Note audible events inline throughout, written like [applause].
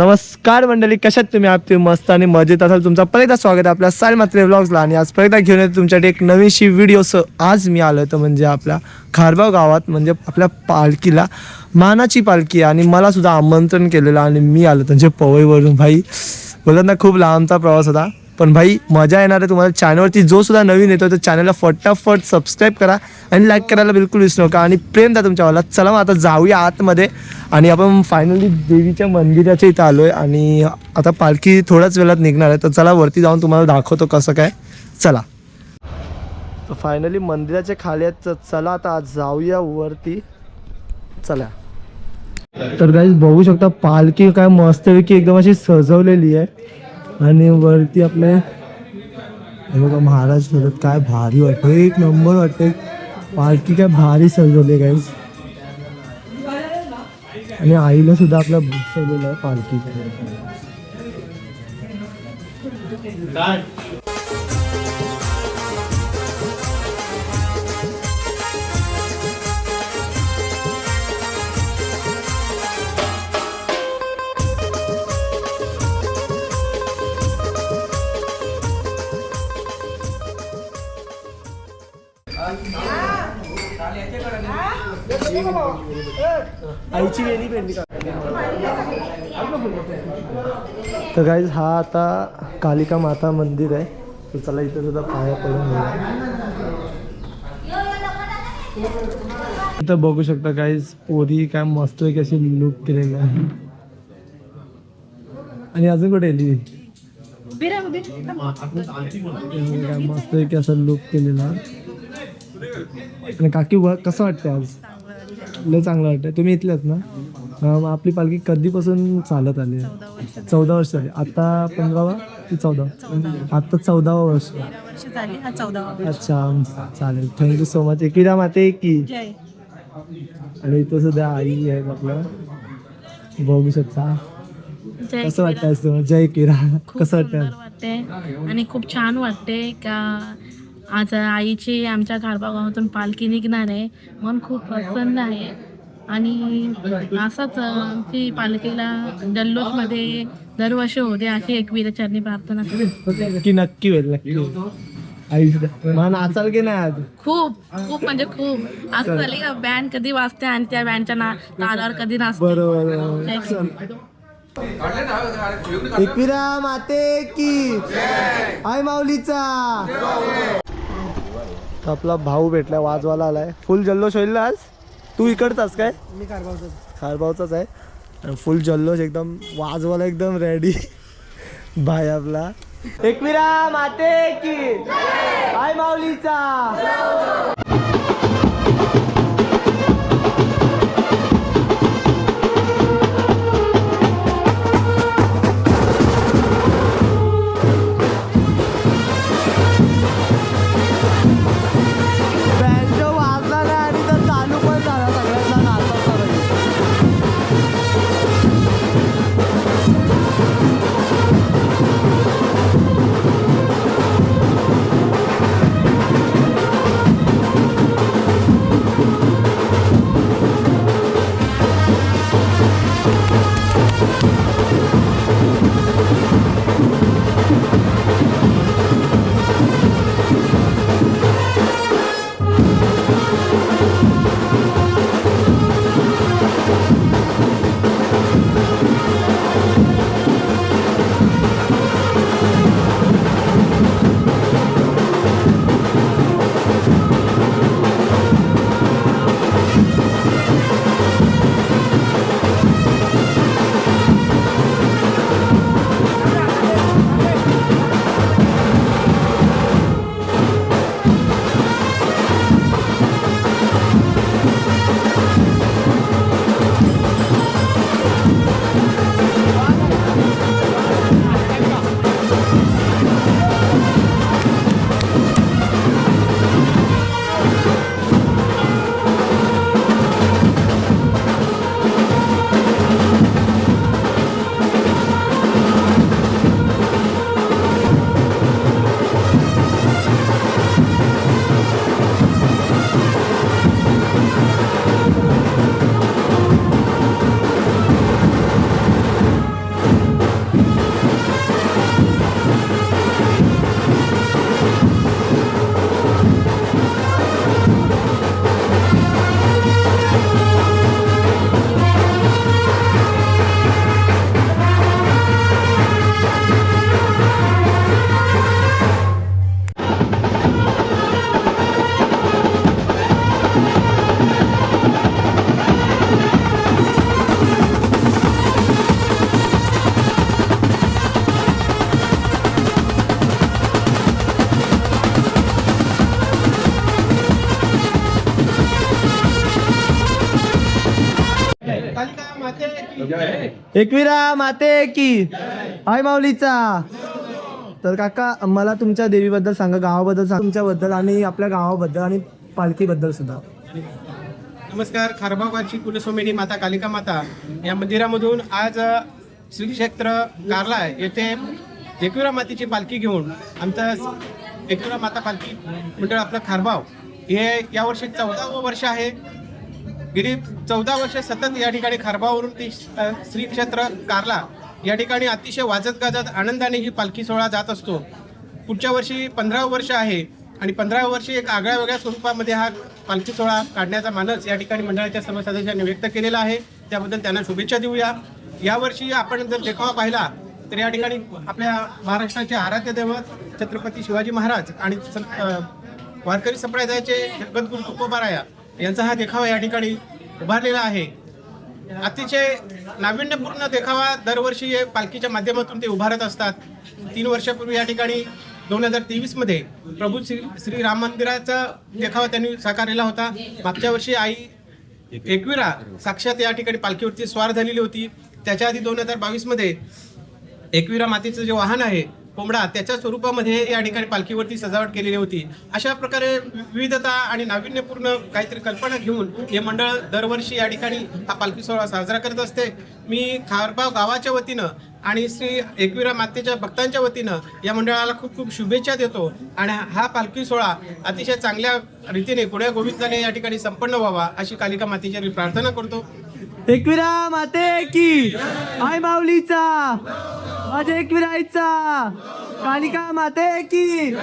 नमस्कार मंडळी कशात तुम्ही? आप तुम्ही मस्त आणि मजेत असाल. तुमचा परत स्वागत आहे आपल्या साल मात्रे व्लॉग्सला आणि आज परत घेऊन येतो तुमच्यासाठी एक नवीनशी व्हिडिओ आज मी आलो तर म्हणजे आपल्या खारबाव गावात म्हणजे आपल्या पालखीला मानाची पालखी. आणि मला सुद्धा आमंत्रण केलेलं आणि मी आलो म्हणजे पवईवरून भाई बोलत ना खूप लांबचा प्रवास होता. पण भाई मजा येणार आहे तुम्हाला. चॅनलवरती जो सुद्धा नवीन येतो तर चॅनलला फटाफट सबस्क्राईब करा आणि लाईक करायला बिलकुल विसरू नका. आणि प्रेम द्या तुमच्यावाला चला मग आता जाऊया आतमध्ये. आणि आपण फायनली देवीच्या मंदिराच्या इथं आलो आहे आणि आता पालखी थोड्याच वेळात निघणार आहे. तर चला वरती जाऊन तुम्हाला दाखवतो कसं काय. चला. तर फायनली मंदिराच्या खाली तर चला आता आज जाऊया वरती. चला. तर काही बघू शकता पालखी काय मस्तपैकी एकदम अशी सजवलेली आहे. आणि वरती आपले हे बघा महाराज करत काय भारी वाटतं एक नंबर वाटते पालखी काय भारी सजवली काय आणि आईला सुद्धा आपल्या बसवलेलं आहे पालखी आईची वेणी पेंडी तर गाईज हा आता कालिका माता मंदिर आहे. तर चला इथं सुद्धा पाया पडून घेऊया. इथं बघू शकता गाईज पोरी काय मस्त एक अशी लुक केलेली आहे. आणि अजून कुठे आली काय मस्त एक असं लुक केलेला. आहे. आणि काकी कसं वाटतं आज? लय चांगलं वाटतं तुम्ही इथलेच ना? हा, मग आपली पालखी कधीपासून चालत आली आहे? चौदा वर्ष झाली. आता पंधरावा की चौदा आता चौदावा वर्ष. वर्ष झाली. हा चौदावा अच्छा चालेल. थँक्यू सो मच एकिरा माते की जय. आणि इथं सुद्धा आई आहे आपलं बघू शकता. जय कसं वाटतं आज तुम्हाला जय किरा. खूप कसं सुंदर वाटतं वाटते आणि खूप छान वाटते का आज आईची आमच्या घारबा गावातून पालखी निघणार आहे. मन खूप प्रसन्न आहे. आणि असंच आमची पालखीला जल्लोषमध्ये दरवर्षी होते अशी एक विरचरणी प्रार्थना करते. नक्की नक्की होईल नक्की की नाही आज? खूप खूप म्हणजे खूप. असं झाली का बँड कधी वाजते आणि त्या बँडच्या ना तालावर कधी नाचते? बरोबर एकविरा माते की? आय माऊलीचा! आपला भाऊ भेटला वाजवाला आलाय. फुल जल्लोष होईल ना आज? तू इकडचाच काय? मी खारबावचाच आहे. आणि फुल जल्लोष एकदम वाजवाला एकदम रेडी भाई आपला. एकविरा माते की? आय माऊलीचा! एकविरा माते की. आई माऊलीचा. तर काका मला तुमच्या देवीबद्दल सांगा गावाबद्दल सांगा तुमच्याबद्दल आणि आपल्या गावाबद्दल आणि पालखीबद्दल सुद्धा. नमस्कार खारबागाची कुलस्वामिनी माता कालिका माता. या मंदिरामधून आज श्रीक्षेत्र श्री क्षेत्र कारला येथे एकविरा मातेची पालखी घेऊन आमचं एकविरा माता पालखी मंडळ आपलं खारबाव हे यावर्षी चौदावं वर्ष आहे. गेली चौदा वर्ष सतत या ठिकाणी खारबावरून ती श्रीक्षेत्र श्री क्षेत्र कारला. या ठिकाणी अतिशय वाजत गाजत आनंदाने ही पालखी सोहळा जात असतो. पुढच्या वर्षी पंधरावं वर्ष आहे आणि पंधराव्या वर्षी एक आगळ्या वेगळ्या स्वरूपामध्ये हा पालखी सोहळा काढण्याचा मानस या ठिकाणी मंडळाच्या सर्व सदस्यांनी व्यक्त केलेला आहे. त्याबद्दल त्यांना शुभेच्छा देऊया. यावर्षी आपण जर देखावा पाहिला तर या ठिकाणी आपल्या महाराष्ट्राचे आराध्य दैवत छत्रपती शिवाजी महाराज आणि सं- वारकरी संप्रदायाचे जगद्गुरु तुकोबाराया यांचा हा देखावा या ठिकाणी उभारलेला आहे. अतिशय नाविन्यपूर्ण देखावा दरवर्षी हे पालखीच्या माध्यमातून ते उभारत असतात. तीन वर्षापूर्वी या ठिकाणी दोन हजार तेवीसमध्ये प्रभू श्री श्री राम मंदिराचा देखावा त्यांनी साकारलेला होता. मागच्या वर्षी आई एकविरा साक्षात या ठिकाणी पालखीवरती स्वार झालेली होती. त्याच्या आधी दोन हजार बावीसमध्ये एकविरा मातेचं जे वाहन आहे कोंबडा त्याच्या स्वरूपामध्ये या ठिकाणी पालखीवरती सजावट केलेली होती. अशा प्रकारे विविधता आणि नाविन्यपूर्ण काहीतरी कल्पना घेऊन हे मंडळ दरवर्षी या ठिकाणी हा पालखी सोहळा साजरा करत असते. मी खारबाव गावाच्या वतीनं आणि श्री एकविरा मातेच्या भक्तांच्या वतीनं या मंडळाला खूप खूप शुभेच्छा देतो आणि हा पालखी सोहळा अतिशय चांगल्या रीतीने पुण्या गोविंदाने या ठिकाणी संपन्न व्हावा अशी कालिका मातेच्या मी प्रार्थना करतो. एकविरा माते की आय माऊलीचा. माझ्या एकविरा आईचा कालिका माते की.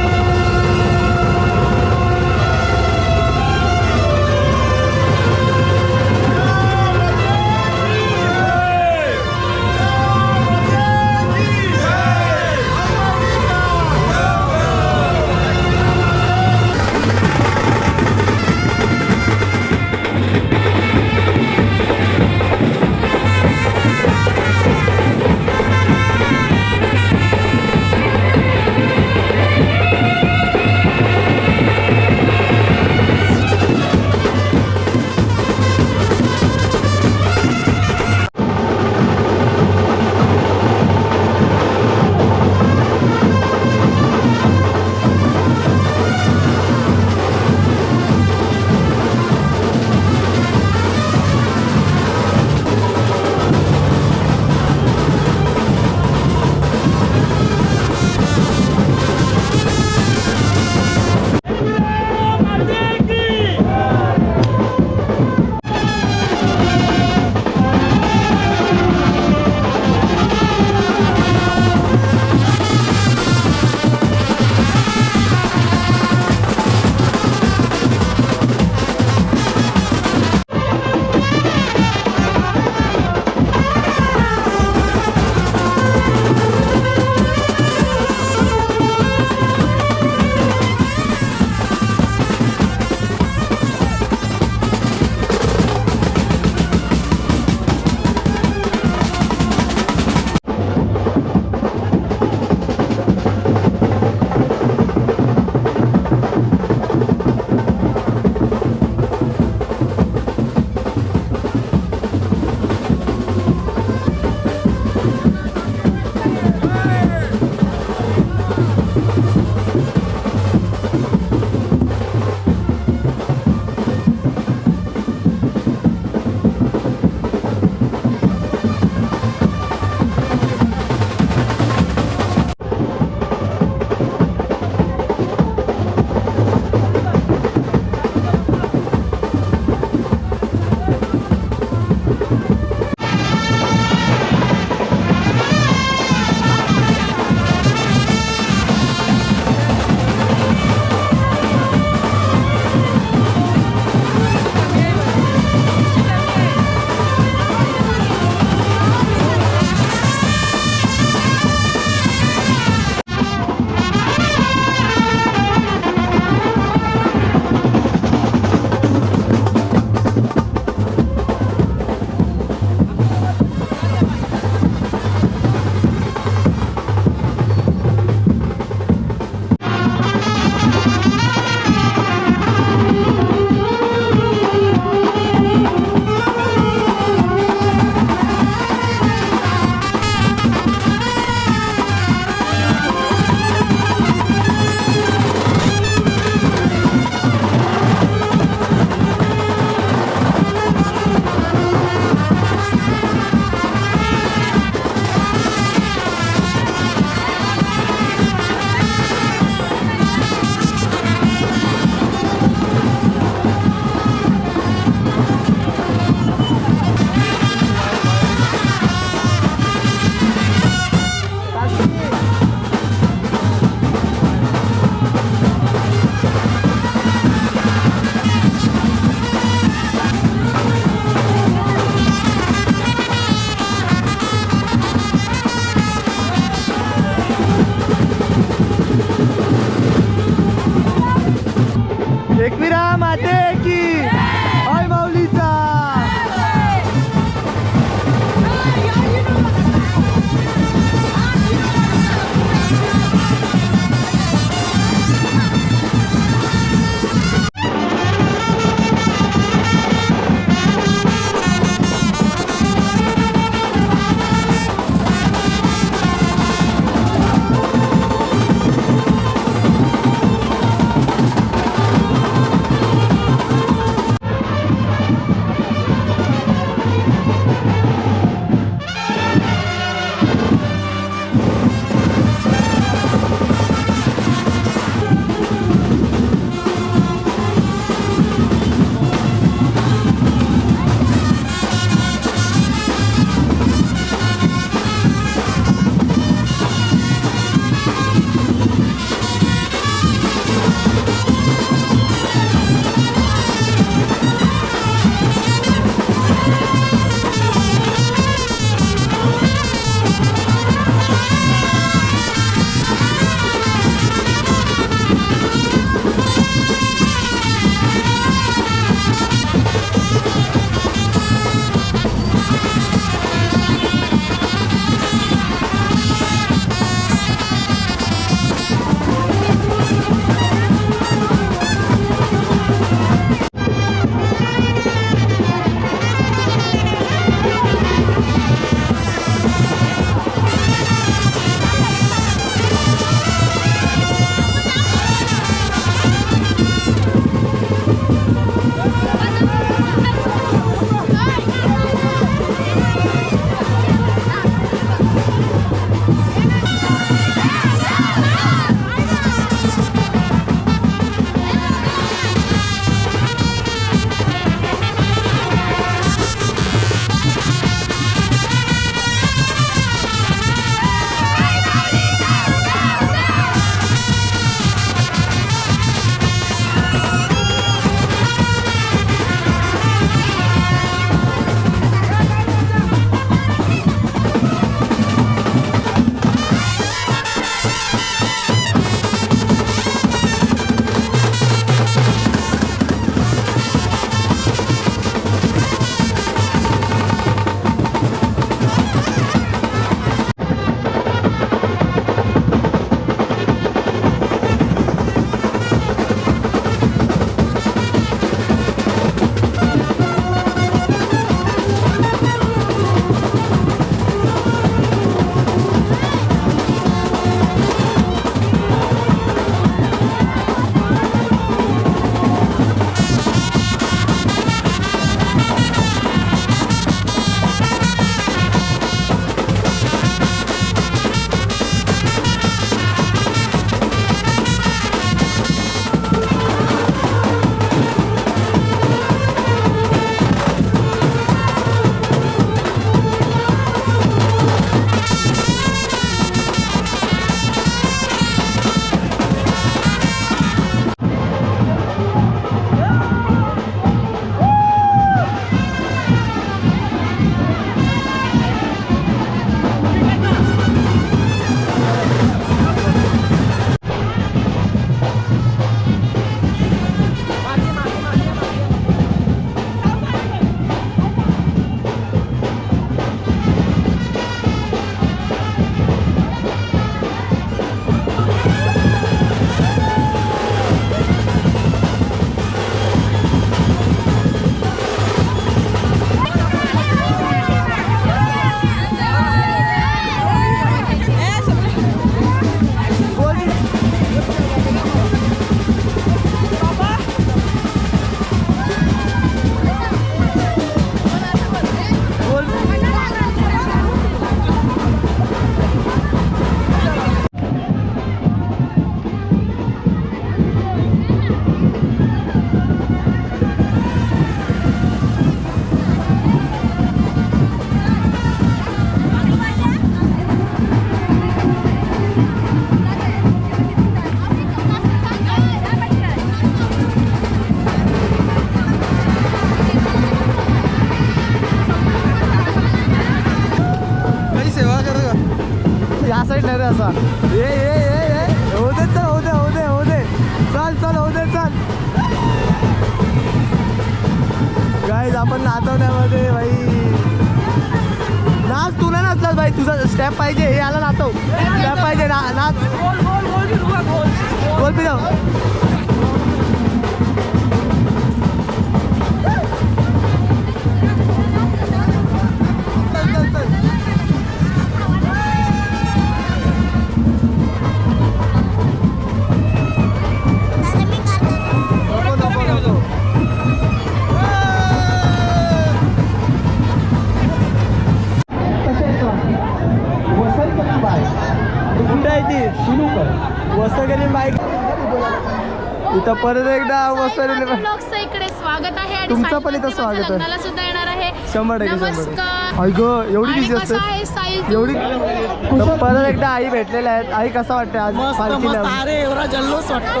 इथं परत एकदा ब्लॉगचं इकडे स्वागत आहे आणि तुमचं पण इथं स्वागत आहे. लग्नाला सुद्धा येणार आहे. शंभर टक्के शंभर नमस्कार. ऐक एवढी बिझी कसं असते आहे एवढी तर परत एकदा आई भेटलेल्या आहेत. आई कसं वाटते आज पालखीला? अरे एवढा जल्लोष वाटतो.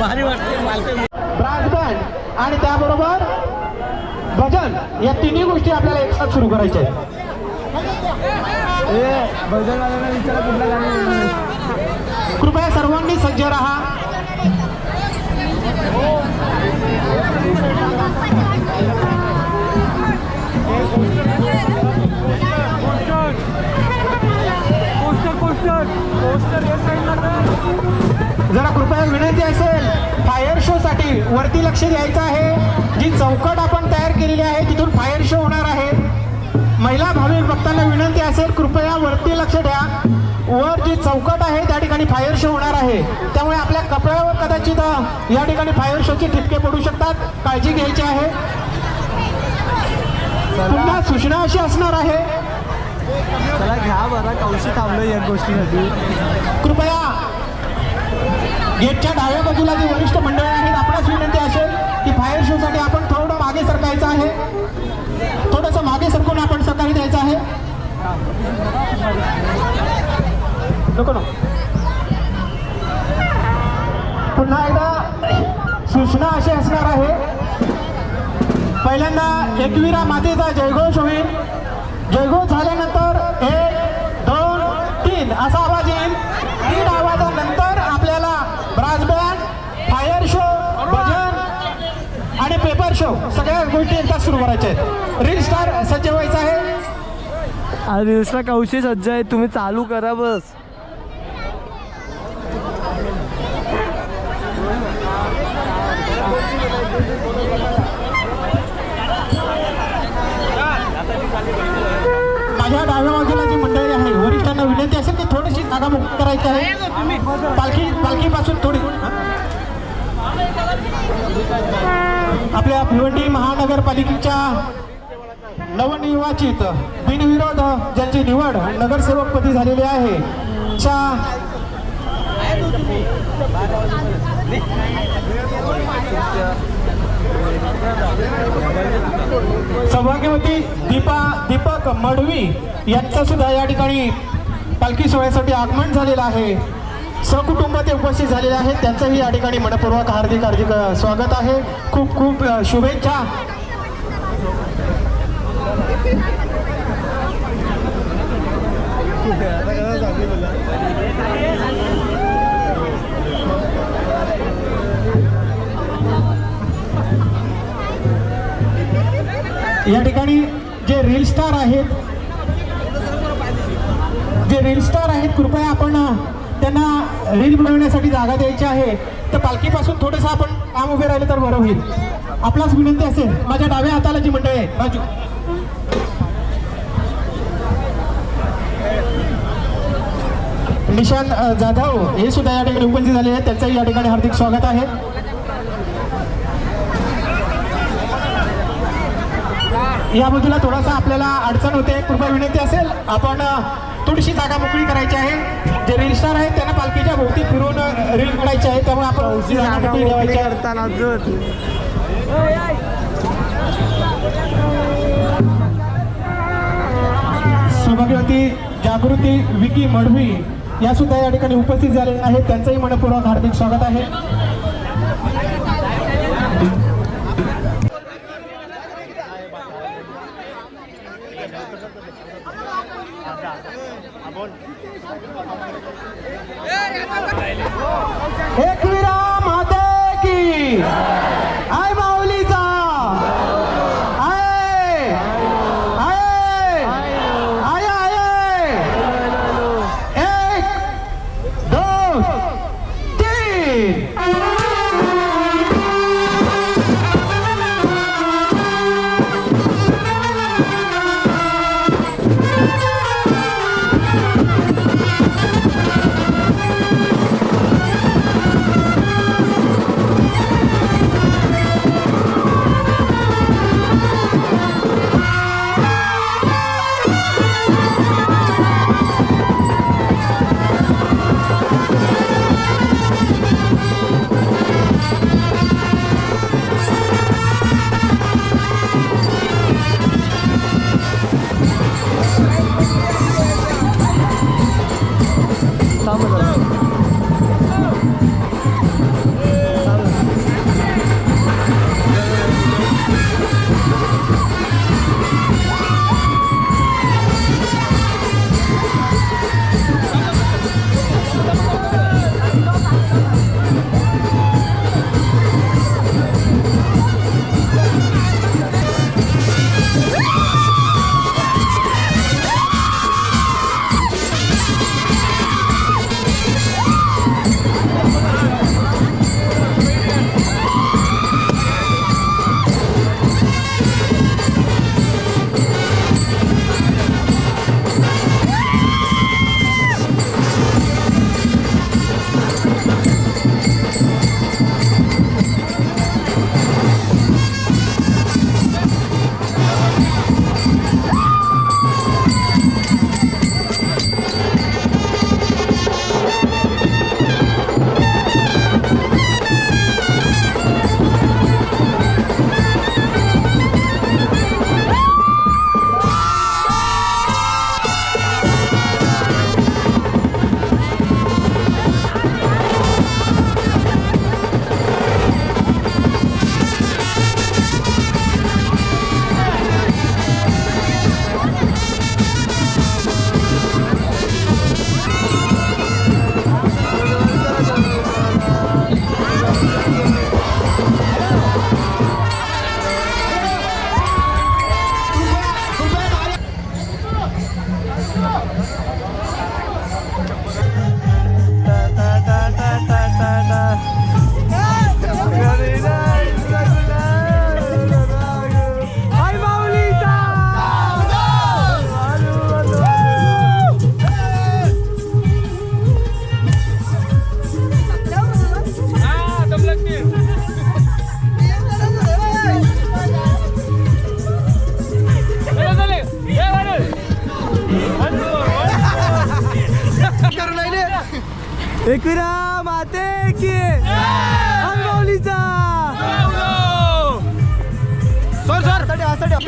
भारी वाटते पालखी. ब्रास बँड आणि त्याबरोबर भजन. या तिन्ही गोष्टी आपल्याला एकसाथ सुरू करायच्या आहेत. ए भजनवाल्यांना विचारा कुठला गाणी कृपया सर्वांनी सज्ज राहा. वरती लक्ष द्यायचं आहे. जी चौकट आपण तयार केलेली आहे तिथून फायर शो होणार आहे. महिला भाविक भक्तांना विनंती असेल कृपया वरती लक्ष द्या. वर जी चौकट आहे त्या ठिकाणी फायर शो होणार आहे. त्यामुळे आपल्या कपड्यावर कदाचित या ठिकाणी फायर शोचे ठिपके पडू शकतात. काळजी घ्यायची आहे. पुन्हा सूचना अशी असणार आहे. चला घ्या बरं. कौशी थांबलो या गोष्टीसाठी. कृपया गेटच्या डाव्या बाजूला जे वरिष्ठ मंडळी की आपण थोडं मागे सरकायचं आहे. थोडंसं मागे सरकून आपण सहकार्य द्यायचं आहे. नको पुन्हा एकदा सूचना अशी असणार आहे. पहिल्यांदा एकविरा मातेचा जयघोष होईल. जयघोष झाल्यानंतर एक दोन तीन असा आवाज येईल तीन आवाजानंतर आपल्याला ब्रास बँड फायर शो भजन आणि सगळ्या गोष्टी एकदा सुरू करायच्या आहेत. रील स्टार सज्ज व्हायचं आहे. आणि दुसरा कौशी सज्ज आहे? तुम्ही चालू करा बस. माझ्या डाव्या बाजूला जी मंडळी आहे वरिष्ठांना विनंती असेल की थोडीशी जागा मुक्त करायची आहे. पालखी पालखीपासून थोडी आपल्या भिवंडी महानगरपालिकेच्या नवनिर्वाचित बिनविरोध ज्यांची निवड नगरसेवकपदी झालेली आहे च्या सौभाग्यवती दीपा दीपक मडवी यांचं सुद्धा या ठिकाणी पालखी सोहळ्यासाठी आगमन झालेलं आहे. सहकुटुंब ते उपस्थित झालेले आहेत. त्यांचंही या ठिकाणी मनपूर्वक हार्दिक हार्दिक स्वागत आहे. खूप खूप शुभेच्छा. या ठिकाणी जे रील स्टार आहेत जे रील स्टार आहेत कृपया आपण त्यांना रील बनवण्यासाठी जागा द्यायची आहे तर पालखीपासून थोडंसं आपण काम उभे राहिलं तर बरं होईल. आपलाच विनंती असेल माझ्या डाव्या हाताला जी मंडळी आहे बाजू. निशांत जाधव हे सुद्धा या ठिकाणी उपस्थित झाले आहेत. त्यांचंही या ठिकाणी हार्दिक स्वागत आहे. या बाजूला थोडासा आपल्याला अडचण होते कृपया विनंती असेल. आपण थोडीशी जागा मोकळी करायची आहे. जे रील स्टार आहेत त्यांना पालखीच्या भोवती फिरून रील काढायची आहे. त्यामुळे आपण मोकळी करताना जर सौभाग्यवती जागृती विकी मडवी या सुद्धा या ठिकाणी उपस्थित झाले आहेत. त्यांचंही मनपूर्वक हार्दिक स्वागत आहे.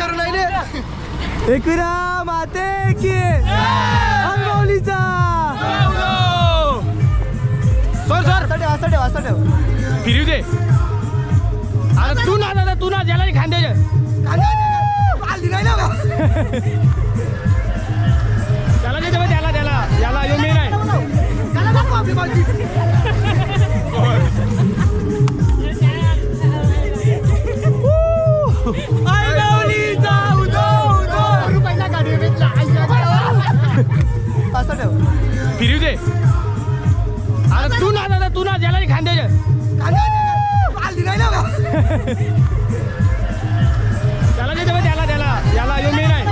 [laughs] एकविरा माते की अंगवलीचा. फिरू दे. आता तू ना दादा तू ना ज्याला खांद्याच्या त्याला दे त्याला त्याला त्याला. याला यो मी नाही. [laughs] फिरू दे. आता तू ना दादा तू ना ज्याला खांद्याच्या त्याला दे त्याला त्याला. याला यो मी नाही.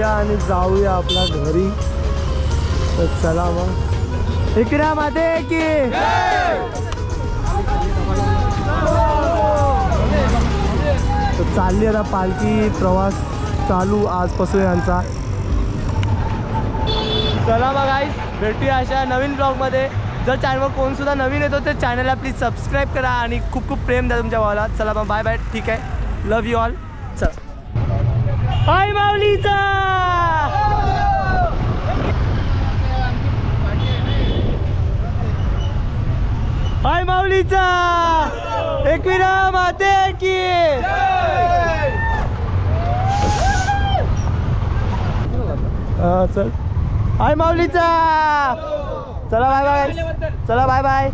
त्या आणि जाऊया आपल्या घरी. तर चला मग. इकड्या माते की. तर चालली आता पालखी प्रवास चालू आजपासून यांचा. चला मग आई भेटूया अशा नवीन ब्लॉगमध्ये जर चॅनलवर कोण सुद्धा नवीन येतो तर चॅनलला प्लीज सबस्क्राईब करा आणि खूप खूप प्रेम द्या तुमच्या भावाला. चला मग बाय बाय ठीक आहे. लव यू ऑल चला. हाय माऊलीचा! हाय माऊलीचा! एकविरा माते की! हा चल. हाय माऊलीचा! चला बाय बाय चला बाय बाय